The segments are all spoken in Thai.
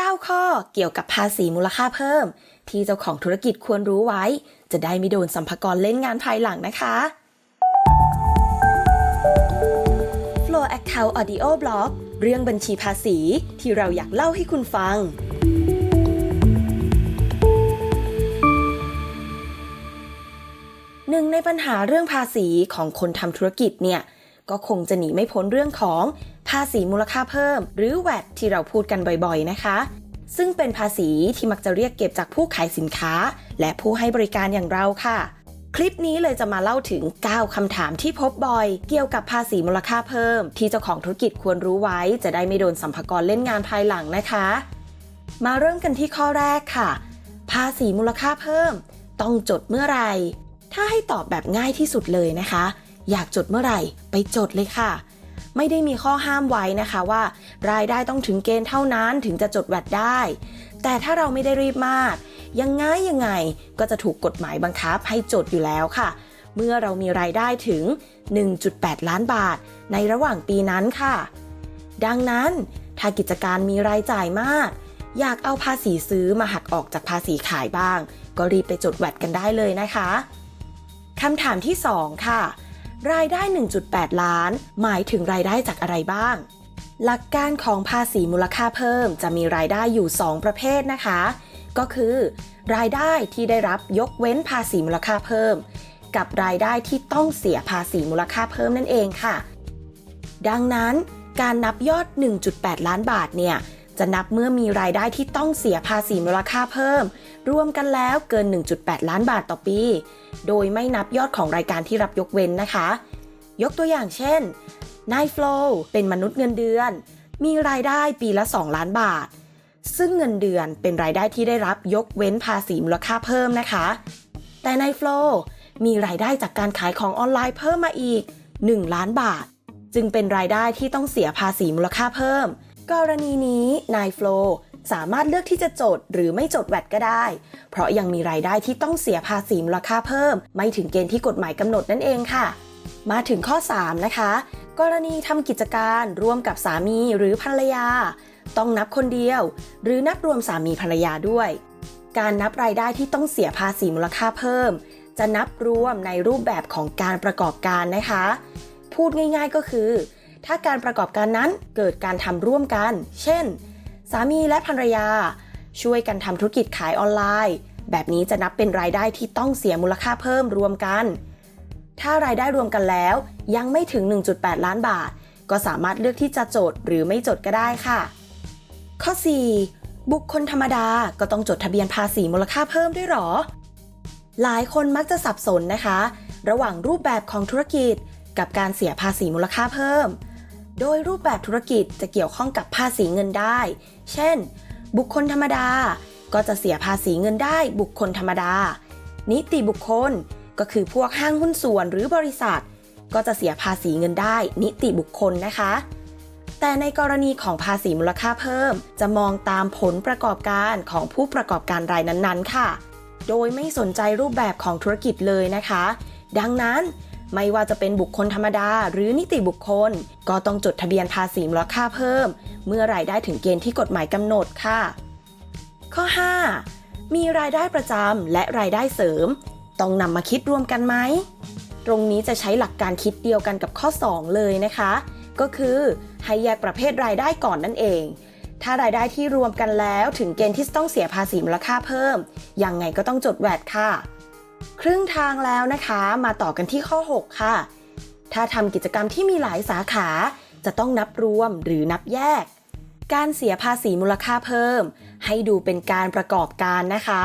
9 ข้อเกี่ยวกับภาษีมูลค่าเพิ่ม ที่เจ้าของธุรกิจควรรู้ไว้ จะได้ไม่โดนสัมภากรเล่นงานภายหลังนะคะ Flow Account Audio Blog เรื่องบัญชีภาษีที่เราอยากเล่าให้คุณฟังหนึ่งในปัญหาเรื่องภาษีของคนทำธุรกิจเนี่ย ก็คงจะหนีไม่พ้นเรื่องของภาษีมูลค่าเพิ่ม หรือ VAT ที่เราพูดกันบ่อยๆนะคะ ซึ่งเป็นภาษีที่มักจะเรียกเก็บจากผู้ขายสินค้า และผู้ให้บริการอย่างเราค่ะ คลิปนี้เลยจะมาเล่าถึง 9 คำถามที่พบบ่อย เกี่ยวกับภาษีมูลค่าเพิ่ม ที่เจ้าของธุรกิจควรรู้ไว้ จะได้ไม่โดนสัมภากรเล่นงานภายหลังนะคะ มาเริ่มกันที่ข้อแรกค่ะ ภาษีมูลค่าเพิ่ม ต้องจดเมื่อไหร่ถ้าให้ตอบแบบง่ายที่สุดเลยนะคะ อยากจดเมื่อไหร่ไปจดเลยค่ะ ไม่ได้มีข้อห้ามไว้นะคะว่า รายได้ต้องถึงเกณฑ์เท่านั้นถึงจะจดแวดได้ แต่ถ้าเราไม่ได้รีบมาก ยังไงยังไงก็จะถูกกฎหมายบังคับให้จดอยู่แล้วค่ะ เมื่อเรามีรายได้ถึง 1.8 ล้านบาท ในระหว่างปีนั้นค่ะ ดังนั้นถ้ากิจการมีรายจ่ายมาก อยากเอาภาษีซื้อมาหักออกจากภาษีขายบ้าง ก็รีบไปจดแวดกันได้เลยนะคะคำถามที่ 2 ค่ะ รายได้ 1.8 ล้าน หมายถึงรายได้จากอะไรบ้าง หลักการของภาษีมูลค่าเพิ่มจะมีรายได้อยู่ 2 ประเภทนะคะ ก็คือ รายได้ที่ได้รับยกเว้นภาษีมูลค่าเพิ่ม กับรายได้ที่ต้องเสียภาษีมูลค่าเพิ่มนั่นเองค่ะ ดังนั้นการนับยอด 1.8 ล้านบาทเนี่ย จะนับเมื่อมีรายได้ที่ต้องเสียภาษีมูลค่าเพิ่ม รวมกันแล้วเกิน 1.8 ล้านบาทต่อปี โดยไม่นับยอดของรายการที่รับยกเว้นนะคะ ยกตัวอย่างเช่นนายโฟลเป็นมนุษย์เงินเดือน มีรายได้ปีละ 2 ล้านบาท ซึ่งเงินเดือนเป็นรายได้ที่ได้รับยกเว้นภาษีมูลค่าเพิ่มนะคะ แต่ในโฟลมีรายได้จากการขายของออนไลน์เพิ่มมาอีก 1 ล้านบาท จึงเป็นรายได้ที่ต้องเสียภาษีมูลค่าเพิ่ม กรณีนี้นายโฟลสามารถเลือกที่จะจดหรือไม่จดแวดก็ได้ เพราะยังมีรายได้ที่ต้องเสียภาษีมูลค่าเพิ่ม ไม่ถึงเกณฑ์ที่กฎหมายกำหนดนั่นเองค่ะ มาถึงข้อ 3 นะคะ กรณีทำกิจการร่วมกับสามีหรือภรรยา ต้องนับคนเดียว หรือนับรวมสามีภรรยาด้วย การนับรายได้ที่ต้องเสียภาษีมูลค่าเพิ่ม จะนับรวมในรูปแบบของการประกอบการนะคะ พูดง่าย ๆก็คือ ถ้าการประกอบการนั้นเกิดการทำร่วมกัน เช่น สามีและภรรยา ช่วยกันทำธุรกิจขายออนไลน์ แบบนี้จะนับเป็นรายได้ที่ต้องเสียมูลค่าเพิ่มรวมกัน ถ้ารายได้รวมกันแล้ว ยังไม่ถึง 1.8 ล้านบาท ก็สามารถเลือกที่จะจดหรือไม่จดก็ได้ค่ะ ข้อ 4 บุคคลธรรมดาก็ต้องจดทะเบียนภาษีมูลค่าเพิ่มด้วยหรอ หลายคนมักจะสับสนนะคะ ระหว่างรูปแบบของธุรกิจกับการเสียภาษีมูลค่าเพิ่ม โดยรูปแบบธุรกิจจะเกี่ยวข้องกับภาษีเงินได้ เช่น บุคคลธรรมดา ก็จะเสียภาษีเงินได้บุคคลธรรมดา นิติบุคคลก็คือพวกห้างหุ้นส่วนหรือบริษัท ก็จะเสียภาษีเงินได้ นิติบุคคลนะคะ แต่ในกรณีของภาษีมูลค่าเพิ่ม จะมองตามผลประกอบการของผู้ประกอบการรายนั้นๆ ค่ะ โดยไม่สนใจรูปแบบของธุรกิจเลยนะคะ ดังนั้น ไม่ว่าจะเป็นบุคคลธรรมดา หรือนิติบุคคล ก็ต้องจดทะเบียนภาษีมูลค่าเพิ่ม เมื่อรายได้ถึงเกณฑ์ที่กฎหมายกำหนดค่ะ ข้อ 5 มีรายได้ประจำและรายได้เสริม ต้องนำมาคิดรวมกันไหม ตรงนี้จะใช้หลักการคิดเดียวกันกับข้อ 2 เลยนะคะ ก็คือให้แยกประเภทรายได้ก่อนนั่นเอง ถ้ารายได้ที่รวมกันแล้วถึงเกณฑ์ที่ต้องเสียภาษีมูลค่าเพิ่ม ยังไงก็ต้องจดแวดค่ะ ครึ่งทางแล้วนะคะ มาต่อกันที่ข้อ 6 ค่ะ ถ้าทำกิจกรรมที่มีหลายสาขา จะต้องนับรวมหรือนับแยก การเสียภาษีมูลค่าเพิ่ม ให้ดูเป็นการประกอบการนะคะ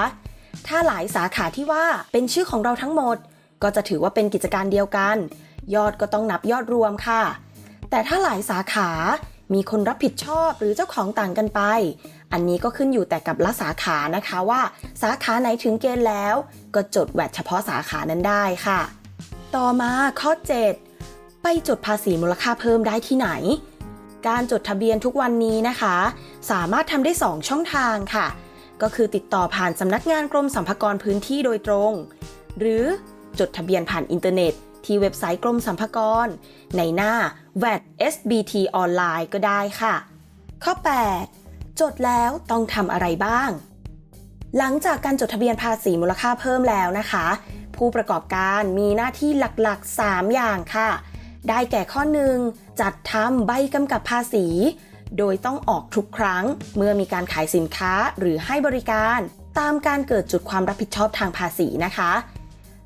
ถ้าหลายสาขาที่ว่าเป็นชื่อของเราทั้งหมด ก็จะถือว่าเป็นกิจการเดียวกัน ยอดก็ต้องนับยอดรวมค่ะ แต่ถ้าหลายสาขา มีคนรับผิดชอบหรือเจ้าของต่างกันไป อันนี้ก็ขึ้นอยู่แต่กับละสาขานะคะว่า สาขาไหนถึงเกณฑ์แล้ว ก็จดแวดเฉพาะสาขานั้นได้ค่ะ ต่อมาข้อ 7 ไปจดภาษีมูลค่าเพิ่มได้ที่ไหน การจดทะเบียนทุกวันนี้นะคะ สามารถทำได้ 2 ช่องทางค่ะ ก็คือติดต่อผ่านสำนักงานกรมสรรพากรพื้นที่โดยตรง หรือจดทะเบียนผ่านอินเทอร์เน็ต ที่เว็บไซต์กรมสรรพากร ในหน้า VAT SBT ออนไลน์ก็ได้ค่ะ ข้อ 8 จดแล้วต้องทำอะไรบ้าง หลังจากการจดทะเบียนภาษีมูลค่าเพิ่มแล้วนะคะ ผู้ประกอบการมีหน้าที่หลักๆ 3 อย่างค่ะ ได้แก่ข้อ1จัดทำใบกำกับภาษี โดยต้องออกทุกครั้ง เมื่อมีการขายสินค้าหรือให้บริการ ตามการเกิดจุดความรับผิดชอบทางภาษีนะคะ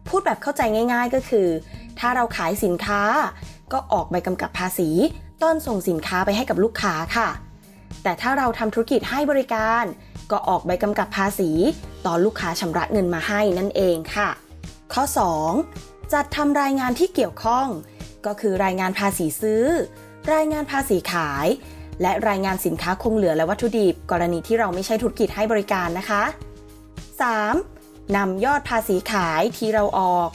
พูดแบบเข้าใจง่าย ๆก็คือ ถ้าเราขายสินค้า ก็ออกใบกำกับภาษีตอนส่งสินค้าไปให้กับลูกค้าค่ะ แต่ถ้าเราทำธุรกิจให้บริการ ก็ออกใบกำกับภาษี ตอนลูกค้าชำระเงินมาให้นั่นเองค่ะ ข้อ 2. จัดทำรายงานที่เกี่ยวข้อง ก็คือรายงานภาษีซื้อ รายงานภาษีขาย และรายงานสินค้าคงเหลือและวัตถุดิบ กรณีที่เราไม่ใช่ธุรกิจให้บริการนะคะ 3. นำยอดภาษีขายที่เราออก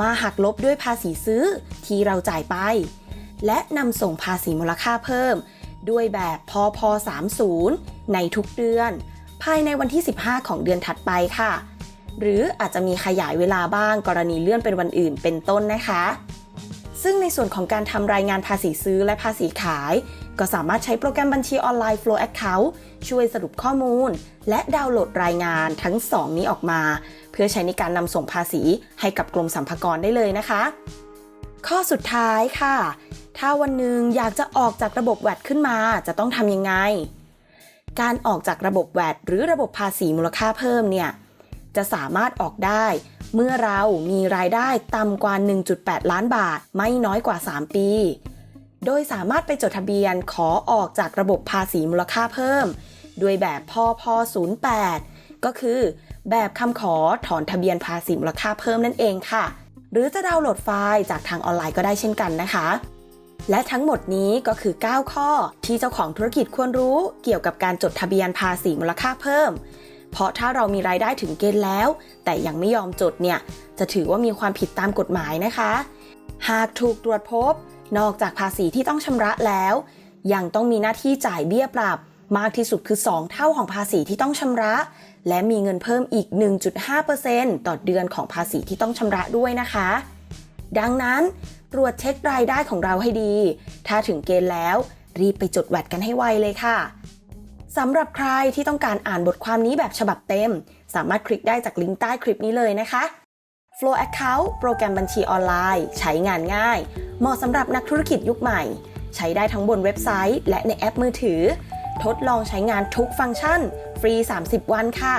มาหักลบด้วยภาษีซื้อที่เราจ่ายไป และนำส่งภาษีมูลค่าเพิ่ม ด้วยแบบพอพอ30 ในทุกเดือน ภายในวันที่ 15 ของเดือนถัดไปค่ะ หรืออาจจะมีขยายเวลาบ้างกรณีเลื่อนเป็นวันอื่นเป็นต้นนะคะ ซึ่งในส่วนของการทำรายงานภาษีซื้อและภาษีขาย ก็สามารถใช้โปรแกรมบัญชีออนไลน์ Flow Account ช่วยสรุปข้อมูล และดาวน์โหลดรายงานทั้ง 2 นี้ออกมา เพื่อใช้ในการนำส่งภาษีให้กับกรมสรรพากรได้เลยนะคะ ข้อสุดท้ายค่ะ ถ้าวันหนึ่งอยากจะออกจากระบบแวดขึ้นมาจะต้องทำยังไง การออกจากระบบแวดหรือระบบภาษีมูลค่าเพิ่มเนี่ย จะสามารถออกได้ เมื่อเรามีรายได้ต่ำกว่า 1.8 ล้านบาท ไม่น้อยกว่า 3 ปี โดยสามารถไปจดทะเบียนขอออกจากระบบภาษีมูลค่าเพิ่ม ด้วยแบบพพ08 ก็คือ แบบคำขอถอนทะเบียนภาษีมูลค่าเพิ่มนั่นเองค่ะ หรือจะดาวน์โหลดไฟล์จากทางออนไลน์ก็ได้เช่นกันนะคะ และทั้งหมดนี้ก็คือ 9 ข้อที่เจ้าของธุรกิจควรรู้ เกี่ยวกับการจดทะเบียนภาษีมูลค่าเพิ่ม เพราะถ้าเรามีรายได้ถึงเกณฑ์แล้ว แต่ยังไม่ยอมจดเนี่ย จะถือว่ามีความผิดตามกฎหมายนะคะ หากถูกตรวจพบ นอกจากภาษีที่ต้องชำระแล้ว ยังต้องมีหน้าที่จ่ายเบี้ยปรับ มากที่สุดคือ 2 เท่าของภาษีที่ต้องชำระ และมีเงินเพิ่มอีก 1.5%ต่อเดือนของภาษีที่ต้องชำระด้วยนะคะ ดังนั้นตรวจเช็ครายได้ของเราให้ดี ถ้าถึงเกณฑ์แล้ว รีบไปจดแวดกันให้ไวเลยค่ะสำหรับใครที่ต้องการอ่านบทความนี้แบบฉบับเต็ม สามารถคลิกได้จากลิงก์ใต้คลิปนี้เลยนะคะ Flow Account โปรแกรมบัญชีออนไลน์ ใช้งานง่าย เหมาะสำหรับนักธุรกิจยุคใหม่ ใช้ได้ทั้งบนเว็บไซต์ และในแอปมือถือ ทดลองใช้งานทุกฟังก์ชัน ฟรี 30 วันค่ะ